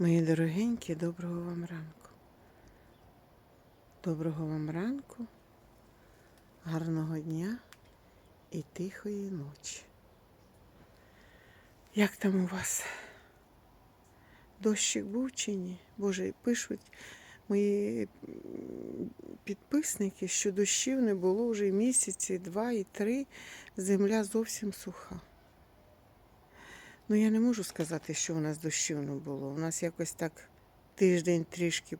Мої дорогенькі, доброго вам ранку. Доброго вам ранку, гарного дня і тихої ночі. Як там у вас? Дощик був чи ні? Боже, пишуть мої підписники, що дощів не було вже місяці, два і три. Земля зовсім суха. Ну, я не можу сказати, що у нас дощів не було. У нас якось так тиждень трішки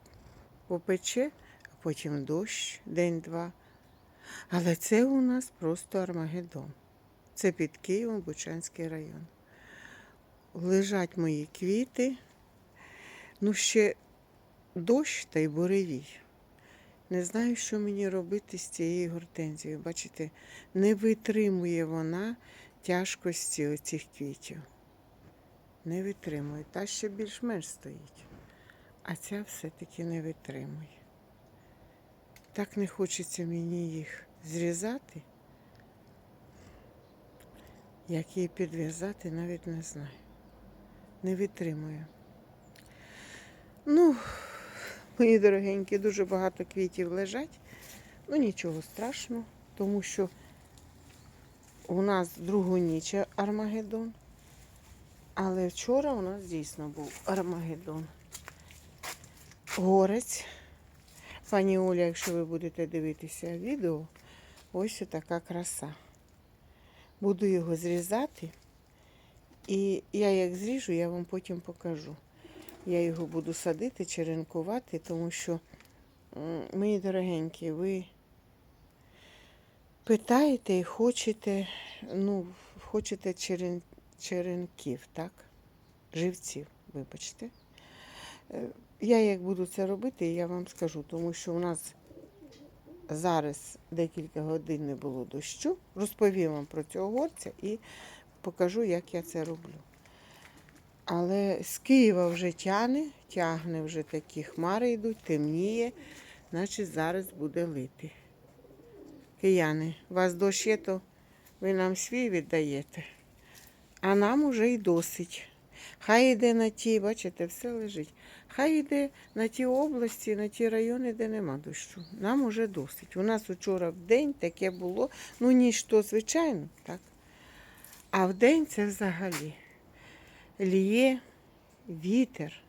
попече, а потім дощ, день-два. Але це у нас просто Армагеддон. Це під Києвом, Бучанський район. Лежать мої квіти. Ну, ще дощ та й буревій. Не знаю, що мені робити з цією гортензією. Бачите, не витримує вона тяжкості оцих квітів. Не витримує. Та ще більш-менш стоїть. А ця все-таки не витримує. Так не хочеться мені їх зрізати. Як її підв'язати, навіть не знаю. Не витримую. Ну, мої дорогенькі, дуже багато квітів лежать. Ну нічого страшного, тому що у нас другу ніч Армагеддон. Але вчора у нас дійсно був Армагеддон. Горець. Пані Оля, якщо ви будете дивитися відео, ось така краса. Буду його зрізати. І я як зріжу, я вам потім покажу. Я його буду садити, черенкувати, тому що, мої дорогенькі, ви питаєте і хочете, ну, хочете черен, черенків, так? Живців, вибачте. Е, Я як буду це робити, я вам скажу, тому що у нас зараз декілька годин не було дощу. Розповім вам про цього горця і покажу, як я це роблю. Але з Києва вже тягне, тягне вже такі хмари йдуть, темніє, значить зараз буде лити. Кияни, у вас дощ є, то ви нам свій віддаєте, а нам уже й досить. Хай йде на ті, бачите, все лежить. Хай йде на ті області, на ті райони, де нема дощу. Нам уже досить. У нас вчора в день таке було, ну ніж то, звичайно, так. А в день це взагалі ліє вітер,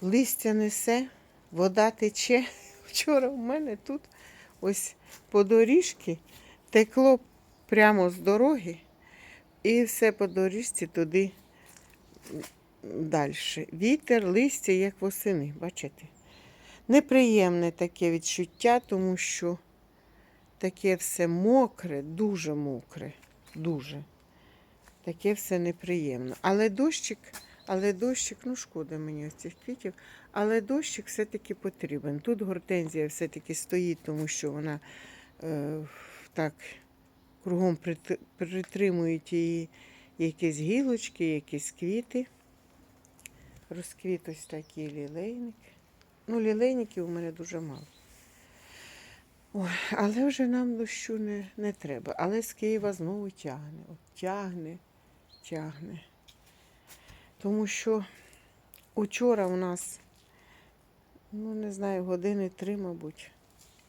листя несе, вода тече. Вчора в мене тут ось по доріжці текло прямо з дороги, і все по доріжці туди далі. Вітер, листя, як восени, бачите? Неприємне таке відчуття, тому що таке все мокре, дуже мокре, дуже. Таке все неприємно. Але дощик, але дощик, ну шкода мені ось цих квітів, але дощик все-таки потрібен. Тут гортензія все-таки стоїть, тому що вона е, так кругом притримують її якісь гілочки, якісь квіти. Розквіт ось такий лілейник. Ну, лілейників у мене дуже мало. Ой, але вже нам дощу не, не треба. Але з Києва знову тягне. От тягне, тягне. Тому що учора у нас, ну не знаю, години три, мабуть,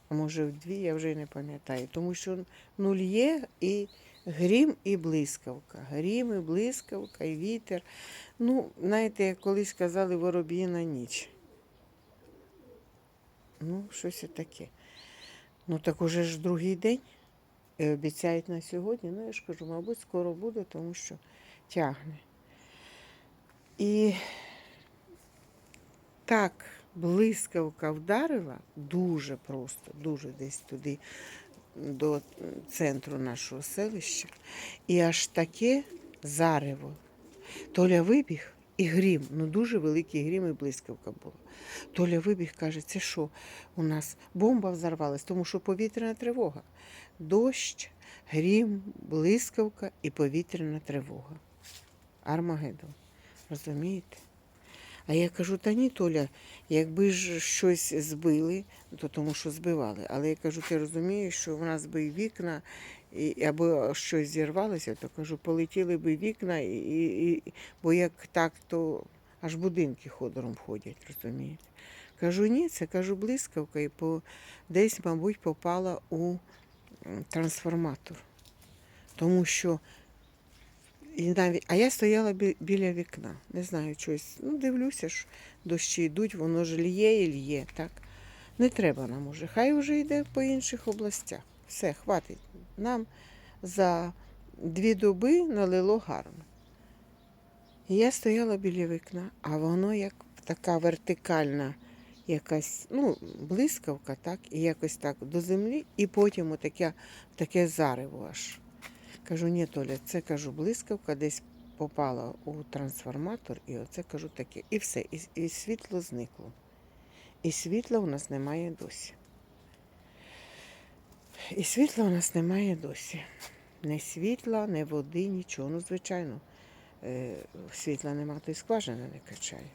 а може в дві, я вже не пам'ятаю. Тому що нуль є і грім і блискавка. Грім і блискавка, і вітер. Ну, знаєте, як колись казали вороб'їна ніч. Ну, щось таке. Ну, так уже ж другий день. І обіцяють на сьогодні. Ну, я ж кажу, мабуть, скоро буде, тому що тягне. І так блискавка вдарила дуже просто, дуже десь туди до центру нашого селища. І аж таке зарево. Толя вибіг і грім, ну дуже великий грім і блискавка була. Толя вибіг, каже, це що у нас бомба взорвалась, тому що повітряна тривога. Дощ, грім, блискавка і повітряна тривога. Армагеддон. Розумієте? А я кажу, та ні, Толя, якби ж щось збили, то тому що збивали. Але я кажу, ти розумієш, що в нас би вікна, і, або щось зірвалося, то кажу, полетіли би вікна, і, і, бо як так, то аж будинки ходором ходять, розумієте? Кажу, ні, це кажу блискавка, і по, десь, мабуть, попала у трансформатор. Тому що і навіть, а я стояла бі- біля вікна. Не знаю чогось. Ну, дивлюся, що дощі йдуть, воно ж лє і лє, так. Не треба нам уже. Хай уже йде по інших областях. Все, хватить. Нам за дві доби налило гарно. І я стояла біля вікна, а воно як така вертикальна якась, ну, блискавка, так, і якось так до землі, і потім отаке, таке зарево аж. Кажу, ні, Толя, це кажу, блискавка десь попала у трансформатор, і оце кажу таке. І все, і, і світло зникло. І світла у нас немає досі. І світла у нас немає досі. Не світла, не води, нічого. Ну, звичайно, е, світла нема, то й скважина не качає.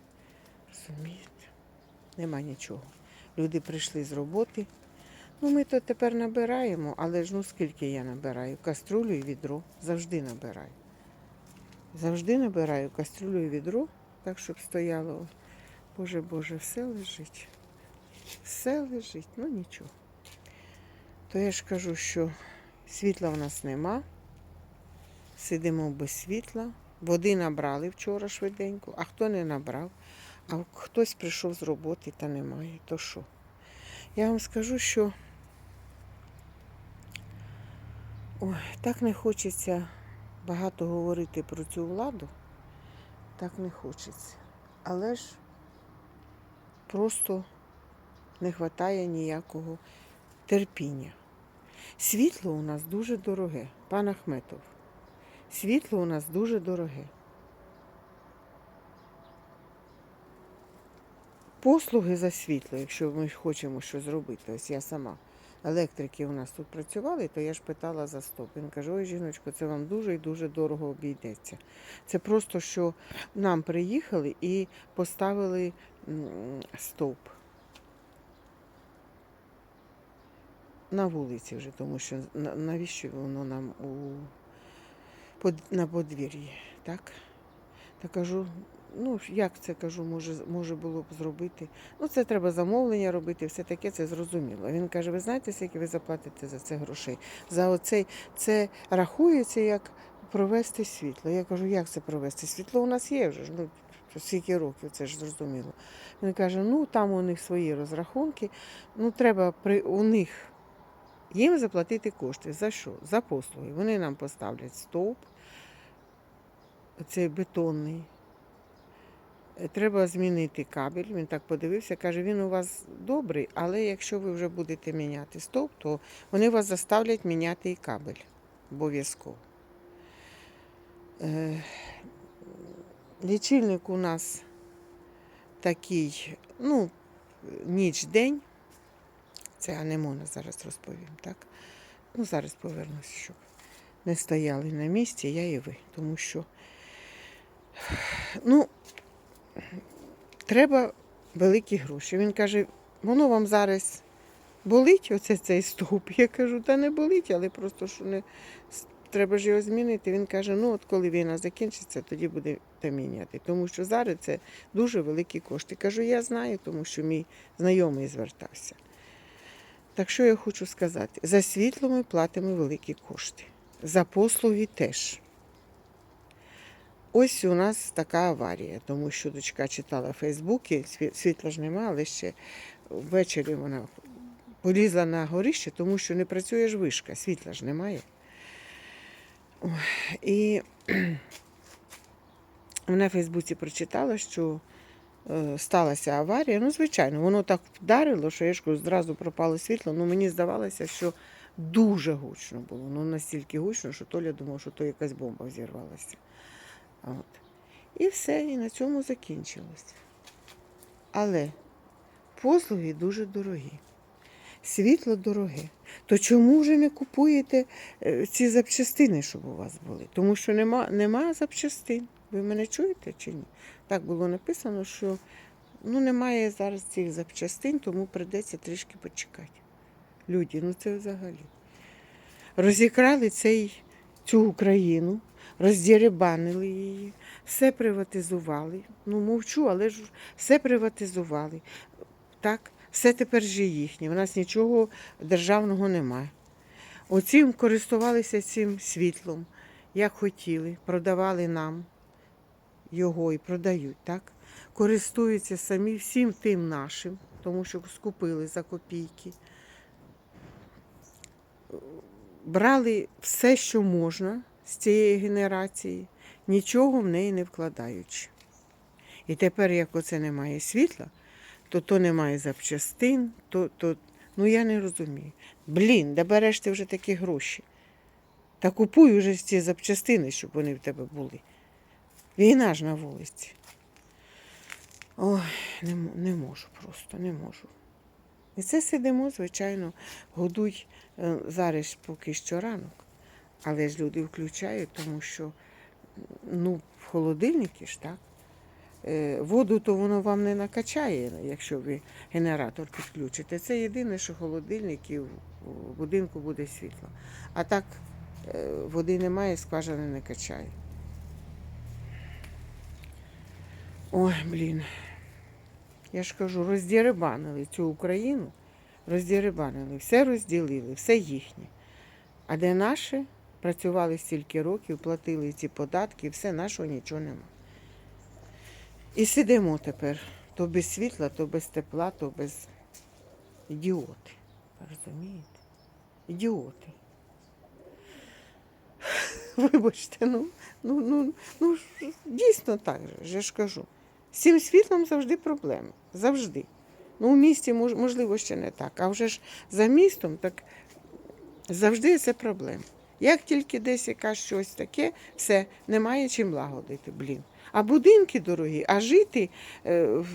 Розумієте? Нема нічого. Люди прийшли з роботи. Ну, ми то тепер набираємо, але ж ну скільки я набираю? Каструлю і відро. Завжди набираю. Завжди набираю каструлю і відро, так, щоб стояло. Боже Боже, все лежить. Все лежить, ну нічого. То я ж кажу, що світла в нас нема. Сидимо без світла. Води набрали вчора швиденько, а хто не набрав, а хтось прийшов з роботи та немає. То що? Я вам скажу, що ой, так не хочеться багато говорити про цю владу. Так не хочеться. Але ж просто не вистачає ніякого терпіння. Світло у нас дуже дороге, пан Ахметов. Світло у нас дуже дороге. Послуги за світло, якщо ми хочемо щось зробити. Ось я сама. Електрики у нас тут працювали, то я ж питала за стоп. Він каже, ой, жіночко, це вам дуже і дуже дорого обійдеться. Це просто, що нам приїхали і поставили м, стовп. На вулиці вже, тому що навіщо воно нам у, на подвір'ї, так? Та кажу, ну як це кажу, може, може було б зробити. Ну, це треба замовлення робити, все таке, це зрозуміло. Він каже: ви знаєте, скільки ви заплатите за це грошей? За оцей це рахується як провести світло. Я кажу, як це провести? Світло у нас є вже. Ну, скільки років, це ж зрозуміло. Він каже: ну там у них свої розрахунки, ну треба при у них їм заплатити кошти. За що? За послуги. Вони нам поставлять стовп, цей бетонний. Е, Треба змінити кабель. Він так подивився, каже, він у вас добрий, але якщо ви вже будете міняти стовп, то вони вас заставлять міняти і кабель. Обов'язково. Е, Лічильник у нас такий, ну, ніч-день. Це анемона зараз розповім, так? Ну, зараз повернуся, щоб не стояли на місці, я і ви. Тому що, ну, треба великі гроші. Він каже, воно вам зараз болить, оце цей стовп. Я кажу, та не болить, але просто що не треба ж його змінити. Він каже, ну от коли війна закінчиться, тоді будете міняти. Тому що зараз це дуже великі кошти. Кажу, я знаю, тому що мій знайомий звертався. Так що я хочу сказати? За світло ми платимо великі кошти. За послуги теж. Ось у нас така аварія, тому що дочка читала в Фейсбуці, світла ж нема, але ще ввечері вона полізла на горище, тому що не працює ж вишка, світла ж немає. І вона в Фейсбуці прочитала, що е, сталася аварія. Ну, звичайно, воно так вдарило, що я ж зразу пропало світло. Ну, мені здавалося, що дуже гучно було. Ну, настільки гучно, що Толя думав, що то якась бомба взірвалася. От. І все, і на цьому закінчилось. Але послуги дуже дорогі. Світло дороге. То чому ж не купуєте е, ці запчастини, щоб у вас були? Тому що нема, нема запчастин. Ви мене чуєте чи ні? Так було написано, що ну, немає зараз цих запчастин, тому прийдеться трішки почекати. Люди, ну це взагалі. Розікрали цей, цю Україну, роздіребанили її, все приватизували. Ну, мовчу, але ж все приватизували. Так, все тепер же їхнє. У нас нічого державного немає. Оцім користувалися цим світлом, як хотіли, продавали нам його і продають, так? Користуються самі всім тим нашим, тому що скупили за копійки. Брали все, що можна з цієї генерації, нічого в неї не вкладаючи. І тепер, як оце немає світла, то то немає запчастин, то, то ну я не розумію. Блін, де береш ти вже такі гроші? Та купуй уже ці запчастини, щоб вони в тебе були. Війна ж на вулиці. Ой, не, не можу просто, не можу. І це сидимо, звичайно, годуй е, зараз поки що ранок. Але ж люди включають, тому що ну, в холодильники ж так. Е, Воду то воно вам не накачає, якщо ви генератор підключите. Це єдине, що холодильник і в будинку буде світло. А так е, води немає, скважина не качає. Ой, блін. Я ж кажу, роздіребанили цю Україну, роздіребанили, все розділили, все їхнє. А де наше, працювали стільки років, платили ці податки, все нашого нічого нема. І сидимо тепер то без світла, то без тепла, то без ідіоти. Розумієте? Ідіоти. Вибачте, ну, ну, ну, ну дійсно так же, ж кажу. З цим світлом завжди проблеми. Завжди. Ну, у місті, можливо, ще не так. А вже ж за містом, так завжди це проблема. Як тільки десь якась щось таке, все, немає чим лагодити, блін. А будинки дорогі, а жити е, в,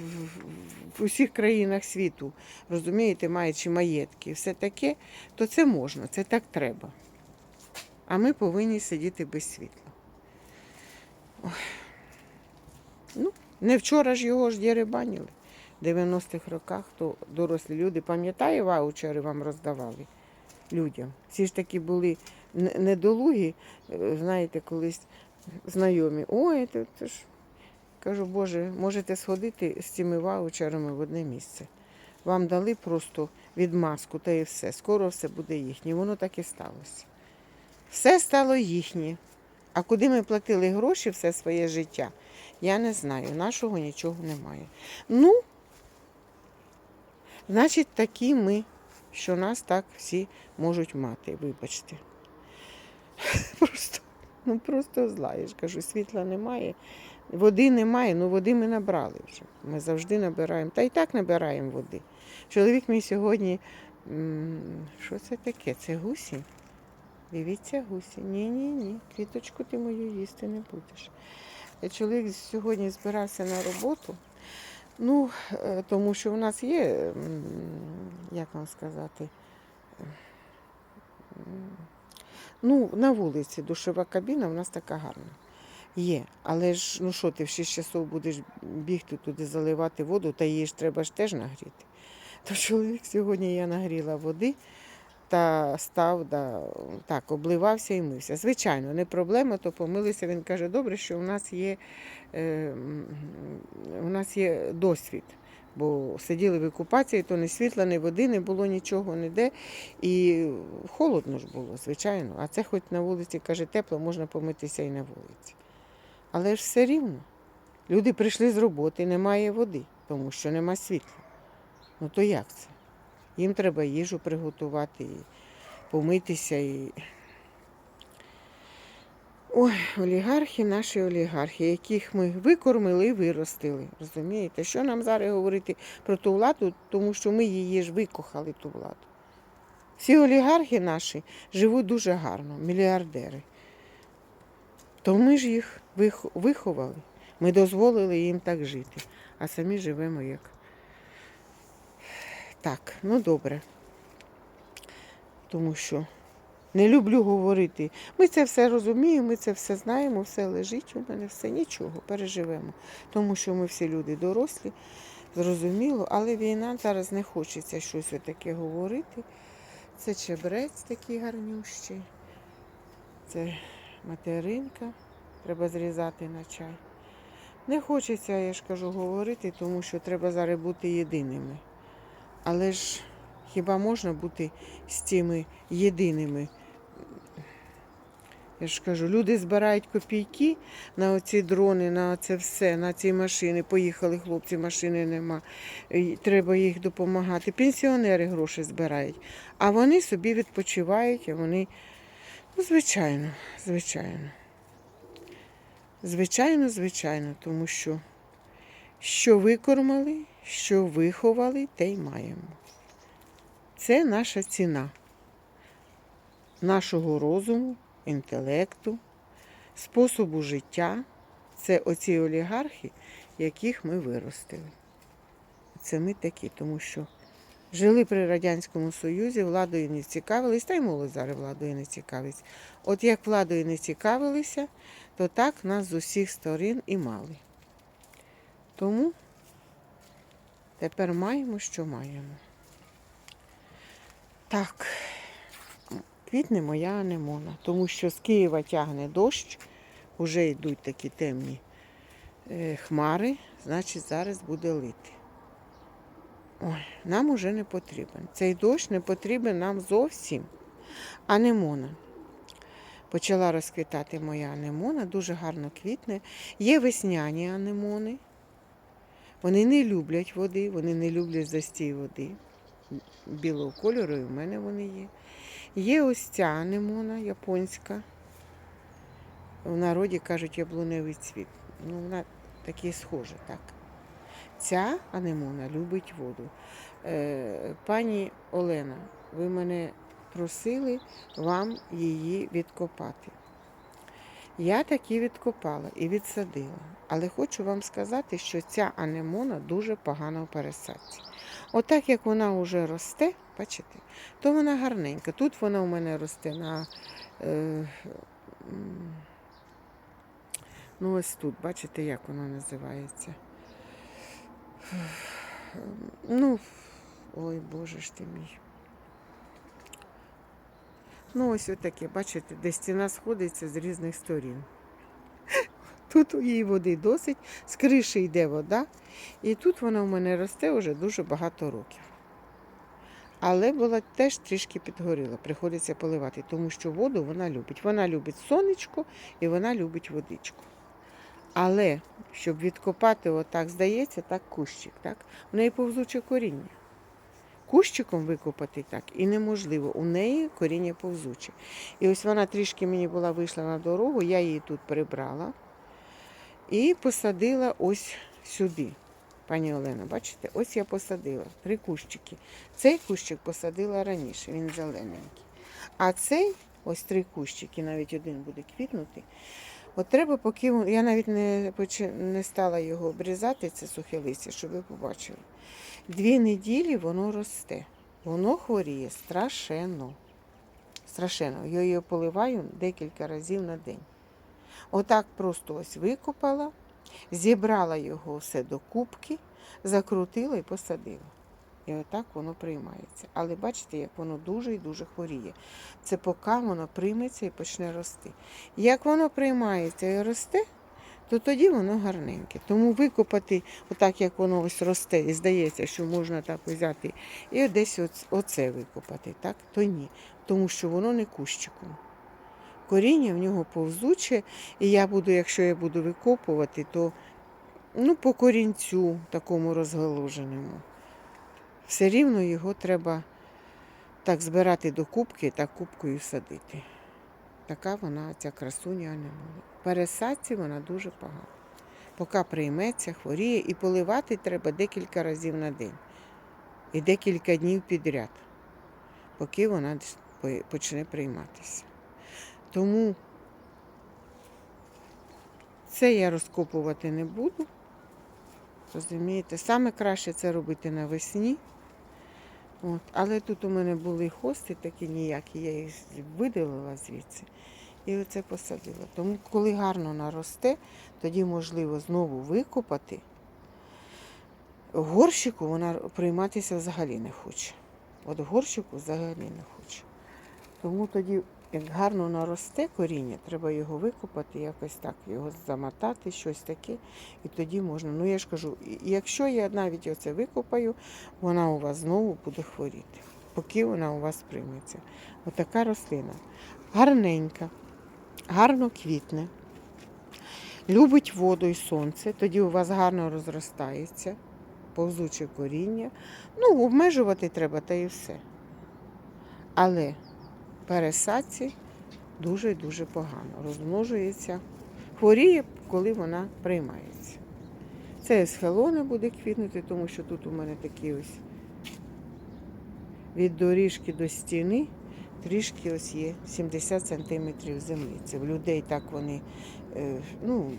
в- усіх країнах світу, розумієте, маючи маєтки, все таке, то це можна, це так треба. А ми повинні сидіти без світла. Ну, не вчора ж його ж деребанили. В 90-х роках то дорослі люди, пам'ятає, ваучери вам роздавали людям. Всі ж таки були недолугі, е, знаєте, колись знайомі. Ой, це, це ж кажу, Боже, можете сходити з цими ваучерами в одне місце. Вам дали просто відмазку та і все. Скоро все буде їхнє. Воно так і сталося. Все стало їхнє. А куди ми платили гроші все своє життя, я не знаю. Нашого нічого немає. Ну, значить, такі ми, що нас так всі можуть мати, вибачте. Просто, ну просто зла. Я ж кажу, світла немає, води немає, ну води ми набрали вже. Ми завжди набираємо. Та й так набираємо води. Чоловік мій сьогодні. Що це таке? Це гусінь? Дивіться, гусі. Ні, ні, ні. Квіточку ти мою їсти не будеш. Е, Чоловік сьогодні збирався на роботу. Ну, е, тому що в нас є, як вам сказати, ну, на вулиці душова кабіна в нас така гарна. Є. Але ж, ну що, ти в 6 часов будеш бігти туди заливати воду, та її ж треба ж теж нагріти. То чоловік сьогодні я нагріла води та став, да, так, обливався і мився. Звичайно, не проблема, то помилися. Він каже, добре, що у нас є, е, у нас є досвід. Бо сиділи в окупації, то ні світла, ні води, не було нічого ніде. І холодно ж було, звичайно. А це хоч на вулиці, каже, тепло, можна помитися і на вулиці. Але ж все рівно. Люди прийшли з роботи, немає води, тому що нема світла. Ну то як це? Їм треба їжу приготувати, і помитися. І... Ой, олігархи, наші олігархи, яких ми викормили і виростили. Розумієте? Що нам зараз говорити про ту владу, тому що ми її ж викохали, ту владу. Всі олігархи наші живуть дуже гарно, мільярдери. То ми ж їх виховали. Ми дозволили їм так жити, а самі живемо як. Так, ну добре. Тому що не люблю говорити. Ми це все розуміємо, ми це все знаємо, все лежить у мене, все нічого, переживемо. Тому що ми всі люди дорослі, зрозуміло, але війна зараз не хочеться щось таке говорити. Це чебрець такий гарнющий. Це материнка. Треба зрізати на чай. Не хочеться, я ж кажу, говорити, тому що треба зараз бути єдиними. Але ж хіба можна бути з цими єдиними? Я ж кажу, люди збирають копійки на оці дрони, на це все, на ці машини. Поїхали хлопці, машини нема. Треба їх допомагати. Пенсіонери гроші збирають. А вони собі відпочивають, а вони, ну, звичайно, звичайно. Звичайно, звичайно, тому що що викормили, що виховали, те й маємо. Це наша ціна нашого розуму, інтелекту, способу життя. Це оці олігархи, яких ми виростили. Це ми такі, тому що жили при Радянському Союзі, владою не цікавились, та й молодь зараз владою не цікавиться. От як владою не цікавилися, то так нас з усіх сторін і мали. Тому тепер маємо, що маємо. Так, квітне моя анемона, тому що з Києва тягне дощ, вже йдуть такі темні е, хмари, значить зараз буде лити. Ой, нам уже не потрібен. Цей дощ не потрібен нам зовсім. Анемона. Почала розквітати моя анемона, дуже гарно квітне. Є весняні анемони. Вони не люблять води, вони не люблять застій води. Білого кольору, і в мене вони є. Є ось ця анемона японська. В народі кажуть яблуневий цвіт. Ну, вона таке схожа, так. Ця анемона любить воду. Е, пані Олена, ви мене просили вам її відкопати. Я таки відкопала і відсадила. Але хочу вам сказати, що ця анемона дуже погана в пересадці. Отак як вона вже росте, бачите, то вона гарненька. Тут вона у мене росте на. Е, ну, ось тут, бачите, як вона називається. Ну, ой, Боже ж ти мій. Ну, ось отаке, бачите, де стіна сходиться з різних сторін. Тут її води досить, з криші йде вода, і тут вона в мене росте вже дуже багато років. Але була теж трішки підгоріла, приходиться поливати, тому що воду вона любить. Вона любить сонечко і вона любить водичку. Але щоб відкопати, отак, здається, так кущик. Так? У неї повзуче коріння. Кущиком викопати так і неможливо. У неї коріння повзуче. І ось вона трішки мені була вийшла на дорогу, я її тут прибрала і посадила ось сюди. Пані Олена, бачите, ось я посадила три кущики. Цей кущик посадила раніше, він зелененький. А цей, ось три кущики, навіть один буде квітнути. От треба, поки я навіть не, не стала його обрізати, це сухе листя, щоб ви побачили. Дві неділі воно росте. Воно хворіє страшенно. Страшенно. Я його поливаю декілька разів на день. Отак просто ось викопала, зібрала його все до кубки, закрутила і посадила. І отак воно приймається. Але бачите, як воно дуже і дуже хворіє. Це поки воно прийметься і почне рости. Як воно приймається і росте, то тоді воно гарненьке. Тому викопати, отак як воно ось росте, і здається, що можна так взяти, і десь оце викопати, так? то ні. Тому що воно не кущиком. Коріння в нього повзуче, і я буду, якщо я буду викопувати, то ну, по корінцю такому розгалуженому. Все рівно його треба так збирати до кубки та кубкою садити. Така вона, ця красуня анемона. В пересадці вона дуже погана. Поки прийметься, хворіє, і поливати треба декілька разів на день. І декілька днів підряд, поки вона почне прийматися. Тому це я розкопувати не буду. Розумієте, саме краще це робити навесні. От. Але тут у мене були хости такі ніякі, я їх видалила звідси і оце посадила. Тому, коли гарно наросте, тоді можливо знову викопати. Горщику вона прийматися взагалі не хоче. От горщику взагалі не хоче. Тому тоді як гарно наросте коріння, треба його викопати, якось так, його замотати, щось таке, і тоді можна. Ну я ж кажу, якщо я навіть оце викопаю, вона у вас знову буде хворіти, поки вона у вас прийметься. Отака рослина. Гарненька, гарно квітне, любить воду і сонце, тоді у вас гарно розростається, повзуче коріння. Ну, обмежувати треба та і все. Але пересадці дуже і дуже погано. Розмножується, хворіє, коли вона приймається. Це есхелони буде квітнути, тому що тут у мене такі ось від доріжки до стіни трішки ось є 70 сантиметрів землі. Це в людей так вони. е, Ну,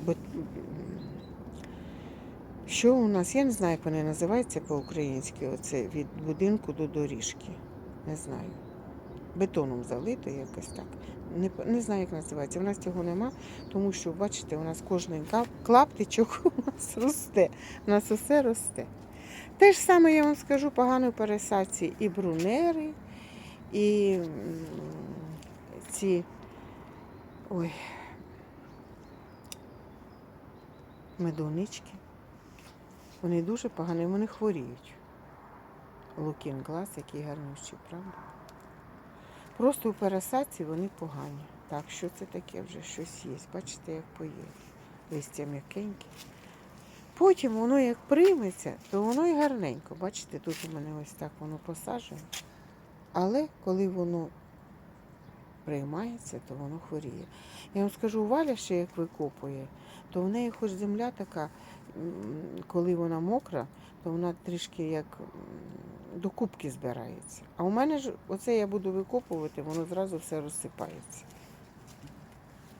що у нас? Я не знаю, як вони називаються по-українськи. Оце від будинку до доріжки. Не знаю бетоном залито якось так. Не, не знаю, як називається. У нас цього нема, тому що, бачите, у нас кожний клаптичок у нас росте. У нас усе росте. Те ж саме я вам скажу, погано пересадці і брунери, і ці. Ой. Медунички. Вони дуже погані, вони хворіють. Лукін глаз, який гарнющий, правда? Просто у пересадці вони погані. Так, що це таке вже щось є. Бачите, як поє. Листя м'якеньке. Потім воно як прийметься, то воно і гарненько. Бачите, тут у мене ось так воно посаджено. Але коли воно приймається, то воно хворіє. Я вам скажу, Валя ще як викопує, то в неї хоч земля така, коли вона мокра, то вона трішки як до кубки збирається. А у мене ж оце я буду викопувати, воно зразу все розсипається.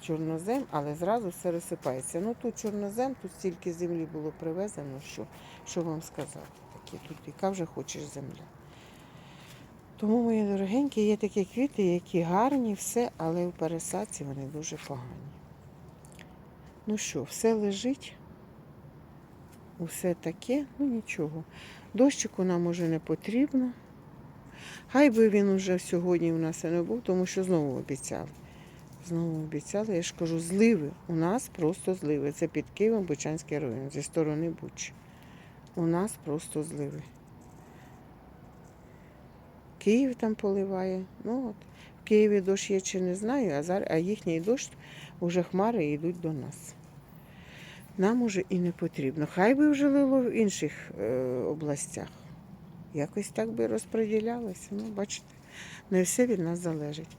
Чорнозем, але зразу все розсипається. Ну тут чорнозем, тут стільки землі було привезено, що, що вам сказати. Такі, тут яка вже хочеш земля. Тому, мої дорогенькі, є такі квіти, які гарні, все, але в пересадці вони дуже погані. Ну що, все лежить, усе таке, ну нічого. Дощику нам уже не потрібно. Хай би він уже сьогодні у нас і не був, тому що знову обіцяли. Знову обіцяли, я ж кажу, зливи. У нас просто зливи. Це під Києвом Бучанський район, зі сторони Бучі. У нас просто зливи. Київ там поливає. Ну от. В Києві дощ є чи не знаю, а, зараз, а їхній дощ уже хмари йдуть до нас. Нам уже і не потрібно. Хай би вже лило в інших е, областях. Якось так би розподілялося. Ну, бачите, не все від нас залежить.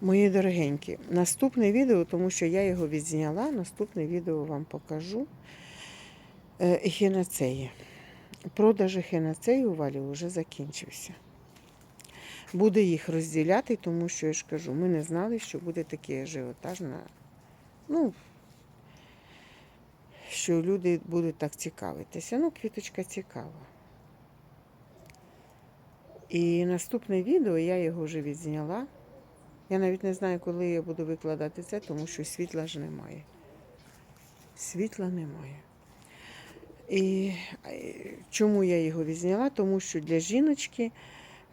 Мої дорогенькі, наступне відео, тому що я його відзняла, наступне відео вам покажу. Е, ехінацеї. Продаж ехінацеї у валі вже закінчився. Буде їх розділяти, тому що я ж кажу, ми не знали, що буде такий ажіотаж на. Ну, що люди будуть так цікавитися. Ну, квіточка цікава. І наступне відео я його вже відзняла. Я навіть не знаю, коли я буду викладати це, тому що світла ж немає. Світла немає. І е, чому я його відзняла? Тому що для жіночки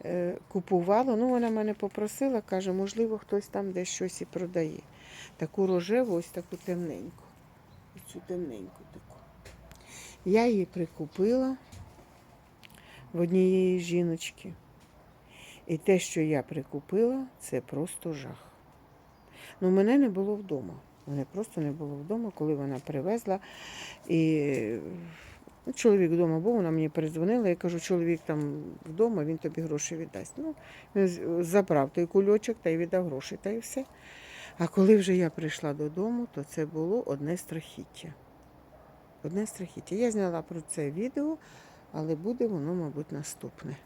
е, купувала, ну вона мене попросила, каже, можливо, хтось там десь щось і продає. Таку рожеву, ось таку темненьку. Ось цю темненьку таку. Я її прикупила в однієї жіночки. І те, що я прикупила, це просто жах. Ну, мене не було вдома. Мене просто не було вдома, коли вона привезла. І ну, чоловік вдома був, вона мені передзвонила, я кажу, чоловік там вдома, він тобі гроші віддасть. Ну, він забрав той кульочок та й віддав гроші, та й все. А коли вже я прийшла додому, то це було одне страхіття. Одне страхіття. Я зняла про це відео, але буде воно, мабуть, наступне.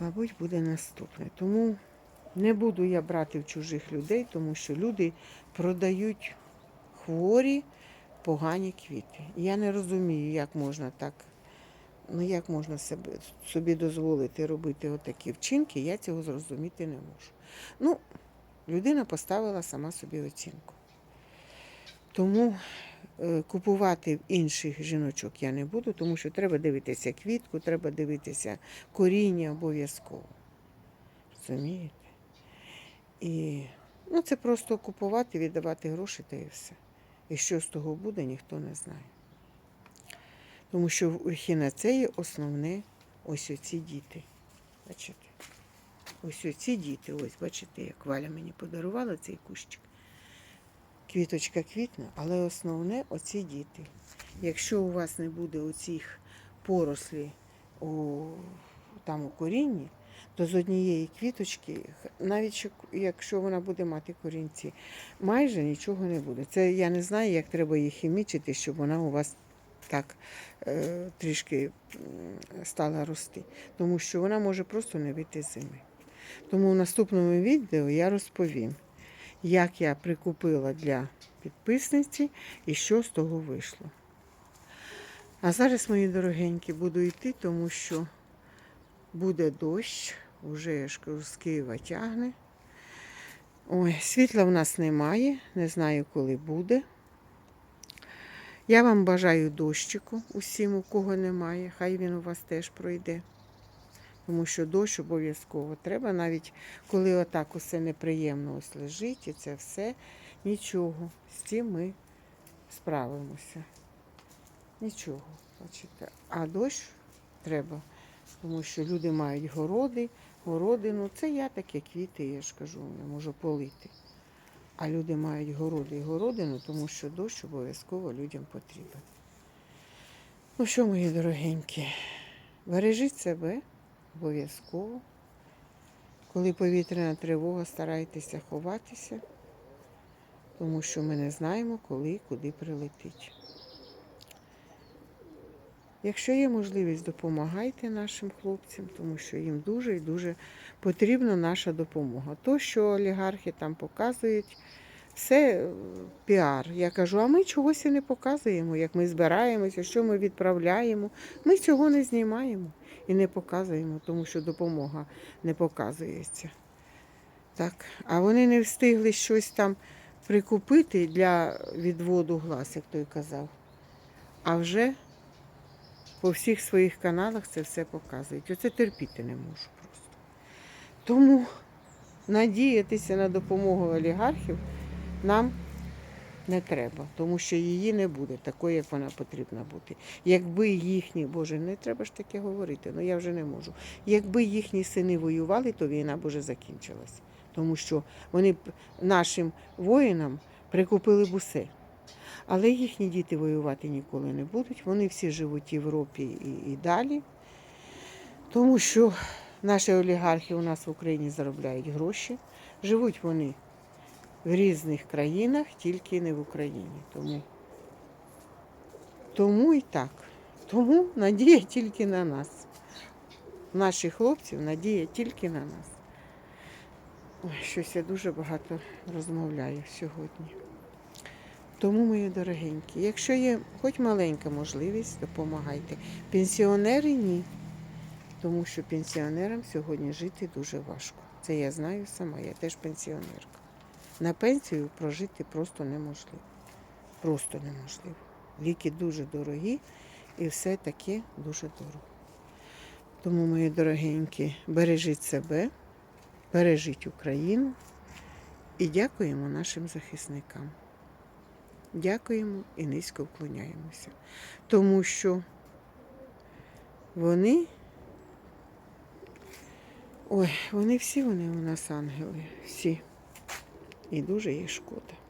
Мабуть, буде наступне. Тому не буду я брати в чужих людей, тому що люди продають хворі, погані квіти. Я не розумію, як можна так, ну як можна себе, собі дозволити робити отакі вчинки, я цього зрозуміти не можу. Ну, людина поставила сама собі оцінку. Тому е, купувати інших жіночок я не буду, тому що треба дивитися квітку, треба дивитися коріння обов'язково. Розумієте? І ну, це просто купувати, віддавати гроші та і все. І що з того буде, ніхто не знає. Тому що в ехінацеї основне ось оці діти. Бачите? Ось оці діти, ось бачите, як Валя мені подарувала цей кущик. Квіточка квітне, але основне оці діти. Якщо у вас не буде оцих порослі у, там у корінні, то з однієї квіточки, навіть якщо вона буде мати корінці, майже нічого не буде. Це я не знаю, як треба її хімічити, щоб вона у вас так е, трішки стала рости. Тому що вона може просто не вийти зими. Тому в наступному відео я розповім, як я прикупила для підписниці і що з того вийшло. А зараз, мої дорогенькі, буду йти, тому що буде дощ, уже з Києва тягне. Ой, світла в нас немає, не знаю, коли буде. Я вам бажаю дощику усім, у кого немає. Хай він у вас теж пройде. Тому що дощ обов'язково треба, навіть коли отак усе неприємно ось лежить і це все. Нічого. З цим ми справимося. Нічого. Бачите. А дощ треба, тому що люди мають городи, городину. Це я таке квіти, я ж кажу, я можу полити. А люди мають городи і городину, тому що дощ обов'язково людям потрібен. Ну що, мої дорогенькі, бережіть себе обов'язково. Коли повітряна тривога, старайтеся ховатися, тому що ми не знаємо, коли і куди прилетить. Якщо є можливість, допомагайте нашим хлопцям, тому що їм дуже і дуже потрібна наша допомога. То, що олігархи там показують, все е, піар. Я кажу, а ми чогось і не показуємо, як ми збираємося, що ми відправляємо. Ми цього не знімаємо і не показуємо, тому що допомога не показується. Так. А вони не встигли щось там прикупити для відводу глаз, як той казав. А вже по всіх своїх каналах це все показують. Оце терпіти не можу просто. Тому надіятися на допомогу олігархів нам не треба, тому що її не буде такою, як вона потрібна бути. Якби їхні, Боже, не треба ж таке говорити, ну я вже не можу. Якби їхні сини воювали, то війна б уже закінчилась. Тому що вони б нашим воїнам прикупили б усе. Але їхні діти воювати ніколи не будуть. Вони всі живуть в Європі і, і далі. Тому що наші олігархи у нас в Україні заробляють гроші. Живуть вони в різних країнах, тільки не в Україні. Тому, тому і так. Тому надія тільки на нас. Наших хлопців надія тільки на нас. Ой, щось я дуже багато розмовляю сьогодні. Тому, мої дорогенькі, якщо є хоч маленька можливість, допомагайте. Пенсіонери ні. Тому що пенсіонерам сьогодні жити дуже важко. Це я знаю сама, я теж пенсіонерка. На пенсію прожити просто неможливо. Просто неможливо. Ліки дуже дорогі і все таке дуже дорого. Тому, мої дорогенькі, бережіть себе, бережіть Україну і дякуємо нашим захисникам. Дякуємо і низько вклоняємося. Тому що вони, ой, вони всі вони у нас ангели, всі. І дуже їх шкода.